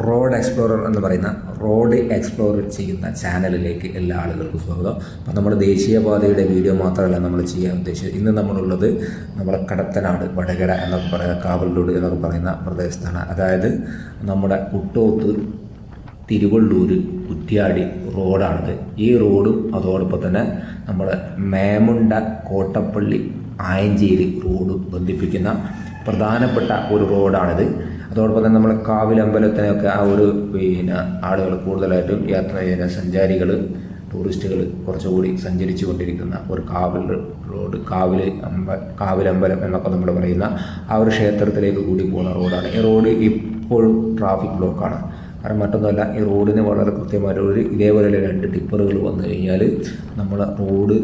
Road explorer എന്ന് പറയുന്ന road explore ചെയ്യുന്ന ചാനലിലേക്ക് എല്ലാ ആളുകൾക്കും സ്വാഗതം. അപ്പോൾ നമ്മൾ ദേശീയപാതയുടെ വീഡിയോ മാത്രമല്ല നമ്മൾ ചെയ്യാൻ ഉദ്ദേശിച്ചത്. ഇന്ന് നമ്മളുള്ളത് നമ്മളെ കടത്തനാട് വടകര എന്നൊക്കെ പറയുന്ന കാവലൂട് എന്നൊക്കെ പറയുന്ന പ്രദേശത്താണ്. അതായത് നമ്മുടെ കുട്ടോത്ത് തിരുവള്ളൂർ കുറ്റ്യാടി റോഡാണിത്. ഈ റോഡും അതോടൊപ്പം തന്നെ നമ്മുടെ മേമുണ്ട കോട്ടപ്പള്ളി ആയഞ്ചേരി റോഡ് ബന്ധിപ്പിക്കുന്ന പ്രധാനപ്പെട്ട ഒരു റോഡാണിത്. അതോടൊപ്പം തന്നെ നമ്മൾ കാവിലമ്പലത്തിനൊക്കെ ആ ഒരു പിന്നെ ആളുകൾ കൂടുതലായിട്ടും യാത്ര ചെയ്യുന്ന സഞ്ചാരികൾ ടൂറിസ്റ്റുകൾ കുറച്ചുകൂടി സഞ്ചരിച്ചു കൊണ്ടിരിക്കുന്ന ഒരു കാവൽ റോഡ് കാവിൽ അമ്പ കാവിലമ്പലം എന്നൊക്കെ നമ്മൾ പറയുന്ന ആ ഒരു ക്ഷേത്രത്തിലേക്ക് കൂടി പോകുന്ന റോഡാണ്. ഈ റോഡ് ഇപ്പോഴും ട്രാഫിക് ബ്ലോക്കാണ്. കാരണം മറ്റൊന്നുമല്ല ഈ റോഡിന് വളരെ കൃത്യമായിട്ട് ഒരു ഇതേപോലെ രണ്ട് ടിപ്പറുകൾ വന്നു കഴിഞ്ഞാൽ നമ്മൾ റോഡ്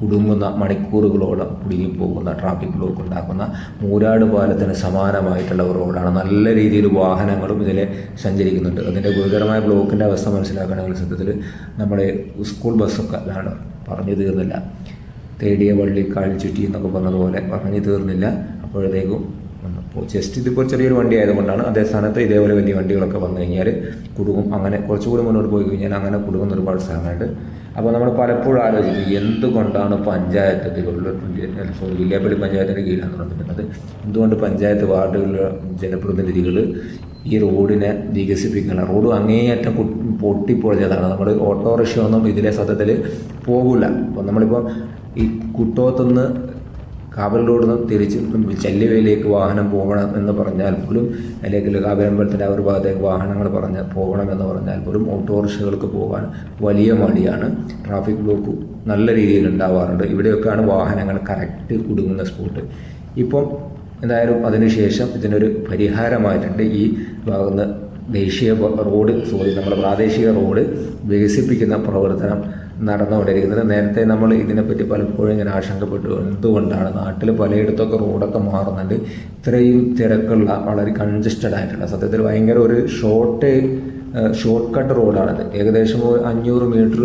കുടുങ്ങുന്ന മണിക്കൂറുകളോളം കുടുങ്ങിപ്പോകുന്ന ട്രാഫിക് ബ്ലോക്ക് ഉണ്ടാക്കുന്ന മൂരാട് പാലത്തിന് സമാനമായിട്ടുള്ള ഒരു റോഡാണ്. നല്ല രീതിയിൽ വാഹനങ്ങളും ഇതിൽ സഞ്ചരിക്കുന്നുണ്ട്. അതിന്റെ ഗുരുതരമായ ബ്ലോക്കിന്റെ അവസ്ഥ മനസ്സിലാക്കണമെങ്കിൽ സത്യത്തിൽ നമ്മുടെ സ്കൂൾ ബസ്സൊക്കെ അതാണ് പറഞ്ഞു തീർന്നില്ല. തേടിയ വള്ളി കാഴ്ച ചുറ്റി എന്നൊക്കെ പറഞ്ഞതുപോലെ പറഞ്ഞു തീർന്നില്ല. അപ്പോഴത്തേക്കും അപ്പോൾ ജസ്റ്റ് ഇതിപ്പോൾ ചെറിയൊരു വണ്ടി ആയതുകൊണ്ടാണ് അതേ സ്ഥാനത്ത് ഇതേപോലെ വലിയ വണ്ടികളൊക്കെ വന്നു കഴിഞ്ഞാൽ കുടുങ്ങും. അങ്ങനെ കുറച്ചുകൂടി മുന്നോട്ട് പോയി കഴിഞ്ഞാൽ അങ്ങനെ കുടുങ്ങുന്ന ഒരുപാട് സ്ഥലങ്ങളുണ്ട്. അപ്പോൾ നമ്മൾ പലപ്പോഴും ആലോചിക്കും എന്തുകൊണ്ടാണ് പഞ്ചായത്ത് തിരുവള്ളൂർ സോറി വില്യാപ്പള്ളി പഞ്ചായത്തിന്റെ കീഴിലാണ് നടന്നിട്ടുള്ളത് എന്തുകൊണ്ട് പഞ്ചായത്ത് വാർഡുകളിലെ ജനപ്രതിനിധികൾ ഈ റോഡിനെ വികസിപ്പിക്കണം? റോഡ് അങ്ങേയറ്റം പൊട്ടിപ്പൊളിഞ്ഞതാണ്. നമ്മൾ ഓട്ടോറിക്ഷ ഒന്നും ഇതിലെ സത്യത്തിൽ പോകില്ല അപ്പോൾ നമ്മളിപ്പോൾ ഈ കുട്ടോത്തുനിന്ന് കാവലിലോട് നിന്ന് തിരിച്ച് ചെല്ലുവയിലേക്ക് വാഹനം പോകണം എന്ന് പറഞ്ഞാൽ പോലും അല്ലെങ്കിൽ കാവലമ്പലത്തിന്റെ ആ ഒരു ഭാഗത്തേക്ക് വാഹനങ്ങൾ പറഞ്ഞ് പോകണം എന്ന് പറഞ്ഞാൽ പോലും ഓട്ടോറിക്ഷകൾക്ക് പോകാൻ വലിയ മടിയാണ്. ട്രാഫിക് ബ്ലോക്ക് നല്ല രീതിയിൽ ഉണ്ടാവാറുണ്ട്. ഇവിടെയൊക്കെയാണ് വാഹനങ്ങൾ കറക്റ്റ് കുടുങ്ങുന്ന സ്പോട്ട്. ഇപ്പം എന്തായാലും അതിനുശേഷം ഇതിനൊരു പരിഹാരമായിട്ടുണ്ട്. ഈ ഭാഗത്ത് ദേശീയ റോഡ് സോറി നമ്മുടെ പ്രാദേശിക റോഡ് വികസിപ്പിക്കുന്ന പ്രവർത്തനം നടന്നുകൊണ്ടിരിക്കുന്നത്. നേരത്തെ നമ്മൾ ഇതിനെപ്പറ്റി പലപ്പോഴും ഇങ്ങനെ ആശങ്കപ്പെട്ടു. എന്തുകൊണ്ടാണ്? നാട്ടിൽ പലയിടത്തൊക്കെ റോഡൊക്കെ മാറുന്നുണ്ട്. ഇത്രയും തിരക്കുള്ള വളരെ കൺജസ്റ്റഡ് ആയിട്ടുള്ള സത്യത്തിൽ ഭയങ്കര ഒരു ഷോർട്ട് ഷോർട്ട് കട്ട് റോഡാണിത്. ഏകദേശം അഞ്ഞൂറ് മീറ്റർ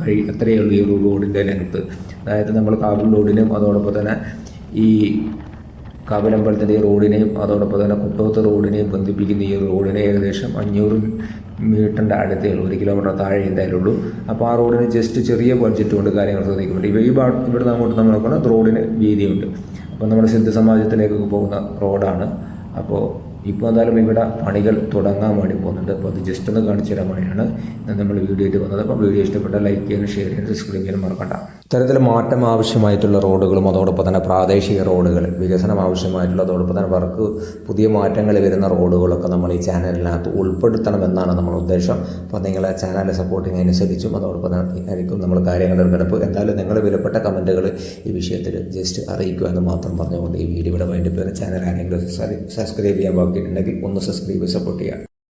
കഴി അത്രയേ ഉള്ളൂ ഈ റോഡിന്റെ ലെങ്ത്ത് അതായത് നമ്മൾ കാബിൾ റോഡിനും അതോടൊപ്പം തന്നെ ഈ കാവിലമ്പലത്തിന്റെ ഈ റോഡിനെയും അതോടൊപ്പം തന്നെ കുട്ടോത്ത് റോഡിനെയും ബന്ധിപ്പിക്കുന്ന ഈ റോഡിനെ ഏകദേശം അഞ്ഞൂറ് മീറ്ററിന്റെ അടുത്തേ ഉള്ളൂ ഒരു കിലോമീറ്റർ താഴെ എന്തായാലും ഉള്ളൂ. അപ്പോൾ ആ റോഡിന് ജസ്റ്റ് ചെറിയ ബഡ്ജറ്റ് കൊണ്ട് കാര്യങ്ങൾ ശ്രദ്ധിക്കുന്നുണ്ട്. ഇവ ഈ ഇവിടുന്ന് അങ്ങോട്ട് നമ്മൾ നോക്കുന്നത് റോഡിന് വീതിയുണ്ട്. അപ്പോൾ നമ്മുടെ സിദ്ധ സമാജത്തിലേക്കൊക്കെ പോകുന്ന റോഡാണ്. അപ്പോൾ ഇപ്പോൾ എന്തായാലും ഇവിടെ പണികൾ തുടങ്ങാൻ വേണ്ടി പോകുന്നുണ്ട്. അപ്പോൾ അത് ജസ്റ്റ് ഒന്ന് കാണിച്ചു തരാൻ വേണ്ടിയാണ് നമ്മൾ വീഡിയോ ആയിട്ട് വന്നത്. അപ്പോൾ വീഡിയോ ഇഷ്ടപ്പെട്ടാൽ ലൈക്ക് ചെയ്യാനും ഷെയർ ചെയ്യാനും സബ്സ്ക്രൈബ് ചെയ്യാനും മറക്കണ്ട. ഇത്തരത്തിൽ മാറ്റം ആവശ്യമായിട്ടുള്ള റോഡുകളും അതോടൊപ്പം തന്നെ പ്രാദേശിക റോഡുകൾ വികസനം ആവശ്യമായിട്ടുള്ള അതോടൊപ്പം തന്നെ വർക്ക് പുതിയ മാറ്റങ്ങൾ വരുന്ന റോഡുകളൊക്കെ നമ്മൾ ഈ ചാനലിനകത്ത് ഉൾപ്പെടുത്തണമെന്നാണ് നമ്മുടെ ഉദ്ദേശം. അപ്പോൾ നിങ്ങൾ നിങ്ങളെ ചാനൽ സപ്പോർട്ടിങ് അനുസരിച്ചും അതോടൊപ്പം തന്നെ ആയിരിക്കും നമ്മൾ കാര്യങ്ങൾ എടുക്കണം എന്തായാലും നിങ്ങളുടെ വിലപ്പെട്ട കമന്റുകൾ ഈ വിഷയത്തിൽ ജസ്റ്റ് അറിയിക്കുക എന്ന് മാത്രം പറഞ്ഞുകൊണ്ട് ഈ വീഡിയോ ഇവിടെ വേണ്ടി ചാനൽ ആരെങ്കിലും സബ്സ്ക്രൈബ് ചെയ്യാൻ ബാക്കിയിട്ടുണ്ടെങ്കിൽ ഒന്ന് സബ്സ്ക്രൈബ് സപ്പോർട്ട് ചെയ്യുക.